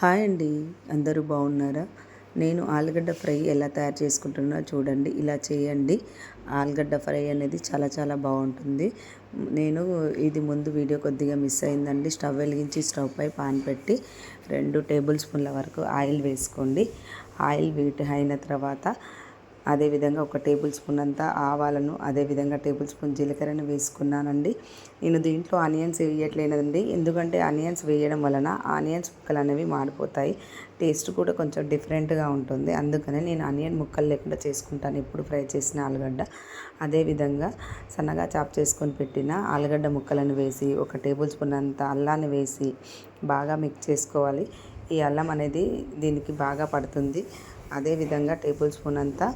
Hi అండి. అందరూ బాగున్నారా? నేను ఆలుగడ్డ ఫ్రై ఎలా తయారు చేసుకుంటున్నా చూడండి. ఇలా చేయండి. ఆలుగడ్డ ఫ్రై అనేది చాలా చాలా బాగుంటుంది. నేను ఇది ముందు వీడియో కొద్దిగా మిస్ అయిందండి. స్టవ్ వెలిగించి స్టవ్ పై పాన్ పెట్టి రెండు టేబుల్ స్పూన్ల వరకు ఆయిల్ వేసుకోండి. ఆయిల్ వీట్ అయిన తర్వాత అదేవిధంగా ఒక టేబుల్ స్పూన్ అంతా ఆవాలను అదేవిధంగా టేబుల్ స్పూన్ జీలకర్రను వేసుకున్నానండి. నేను దీంట్లో ఆనియన్స్ వేయట్లేదండి ఎందుకంటే ఆనియన్స్ వేయడం వలన ఆనియన్స్ ముక్కలు అనేవి మాడిపోతాయి. టేస్ట్ కూడా కొంచెం డిఫరెంట్గా ఉంటుంది. అందుకనే నేను ఆనియన్ ముక్కలు లేకుండా చేసుకుంటాను. ఎప్పుడు ఫ్రై చేసిన ఆలుగడ్డ. అదేవిధంగా సన్నగా చాప్ చేసుకొని పెట్టిన ఆలుగడ్డ ముక్కలను వేసి ఒక టేబుల్ స్పూన్ అంత అల్లాన్ని వేసి బాగా మిక్స్ చేసుకోవాలి. ఈ అల్లం అనేది దీనికి బాగా పడుతుంది. అదేవిధంగా టేబుల్ స్పూన్ అంతా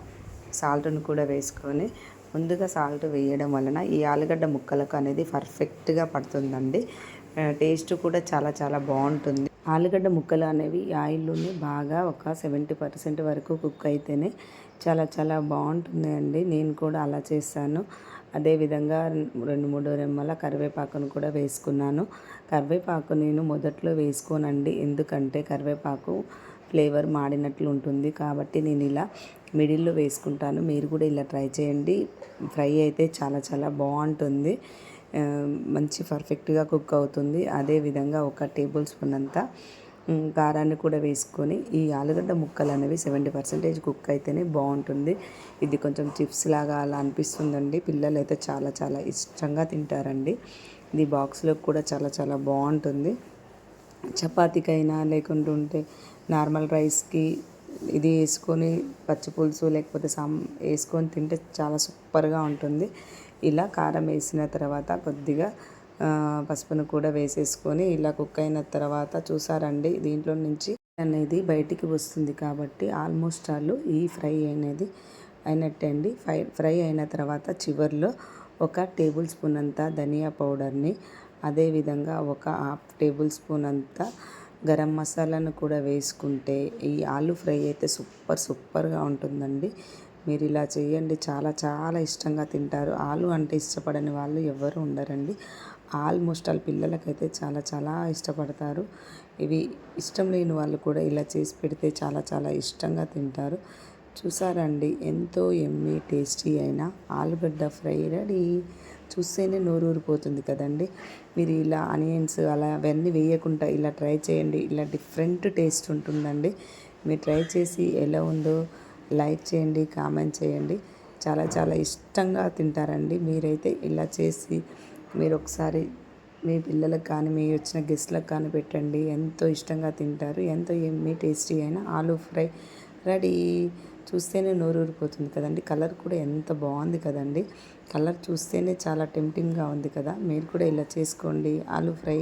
సాల్ట్ను కూడా వేసుకొని ముందుగా సాల్ట్ వేయడం వలన ఈ ఆలుగడ్డ ముక్కలకు అనేది పర్ఫెక్ట్గా పడుతుందండి. టేస్ట్ కూడా చాలా చాలా బాగుంటుంది. ఆలుగడ్డ ముక్కలు అనేవి ఆయిల్లోనే బాగా ఒక సెవెంటీ పర్సెంట్ వరకు కుక్ అయితేనే చాలా చాలా బాగుంటుంది అండి నేను కూడా అలా చేస్తాను అదేవిధంగా రెండు మూడు రెమ్మల కరివేపాకును కూడా వేసుకున్నాను. కరివేపాకు నేను మొదట్లో వేసుకోనండి. ఎందుకంటే కరివేపాకు ఫ్లేవర్ మాడినట్లు ఉంటుంది. కాబట్టి నేను ఇలా మిడిల్లో వేసుకుంటాను. మీరు కూడా ఇలా ట్రై చేయండి. ఫ్రై అయితే చాలా చాలా బాగుంటుంది. మంచి పర్ఫెక్ట్గా కుక్ అవుతుంది. అదేవిధంగా ఒక టేబుల్ స్పూన్ అంతా కారాన్ని కూడా వేసుకొని ఈ ఆలుగడ్డ ముక్కలు అనేవి సెవెంటీ పర్సెంటేజ్ కుక్ అయితేనే బాగుంటుంది. ఇది కొంచెం చిప్స్ లాగా అలా అనిపిస్తుందండి. పిల్లలు అయితే చాలా చాలా ఇష్టంగా తింటారండి. ఇది బాక్స్లో కూడా చాలా చాలా బాగుంటుంది. చపాతీకైనా లేకుంటుంటే నార్మల్ రైస్కి ఇది వేసుకొని పచ్చి పులుసు లేకపోతే సాం వేసుకొని తింటే చాలా సూపర్గా ఉంటుంది. ఇలా కారం వేసిన తర్వాత కొద్దిగా పసుపును కూడా వేసేసుకొని ఇలా కుక్ అయిన తర్వాత చూసారండి దీంట్లో నుంచి అనేది బయటికి వస్తుంది కాబట్టి ఆల్మోస్ట్ ఆల్ ఈ ఫ్రై అనేది అయినట్టే అండి ఫ్రై ఫ్రై అయిన తర్వాత చివరిలో ఒక టేబుల్ స్పూన్ అంతా ధనియా పౌడర్ని అదేవిధంగా ఒక హాఫ్ టేబుల్ స్పూన్ అంతా గరం మసాలాను కూడా వేసుకుంటే ఈ ఆలు ఫ్రై అయితే సూపర్ సూపర్గా ఉంటుందండి. మీరు ఇలా చేయండి చాలా చాలా ఇష్టంగా తింటారు. ఆలు అంటే ఇష్టపడని వాళ్ళు ఎవరు ఉండరండి. ఆల్మోస్ట్ ఆల్ పిల్లలకైతే చాలా చాలా ఇష్టపడతారు. ఇవి ఇష్టం లేని వాళ్ళు కూడా ఇలా చేసి పెడితే చాలా చాలా ఇష్టంగా తింటారు. చూసారండి. ఎంతో ఎమ్మి టేస్టీ అయిన ఆలుగడ్డ ఫ్రై రెడీ. చూస్తేనే నోరూరిపోతుంది కదండి. మీరు ఇలా ఆనియన్స్ అలా అవన్నీ వేయకుండా ఇలా ట్రై చేయండి. ఇలా డిఫరెంట్ టేస్ట్ ఉంటుందండి. మీరు ట్రై చేసి ఎలా ఉందో లైక్ చేయండి కామెంట్ చేయండి. చాలా చాలా ఇష్టంగా తింటారండి. మీరైతే ఇలా చేసి మీరు ఒకసారి మీ పిల్లలకు కానీ మీ వచ్చిన గెస్ట్లకు కానీ పెట్టండి. ఎంతో ఇష్టంగా తింటారు. ఎంతో ఎమ్మి టేస్టీ అయినా ఆలూ ఫ్రై రెడీ. చూస్తేనే నోరు ఊరిపోతుంది కదండి. కలర్ కూడా ఎంత బాగుంది కదండి. కలర్ చూస్తేనే చాలా టెంప్టింగ్గా ఉంది కదా. మీరు కూడా ఇలా చేసుకోండి. ఆలు ఫ్రై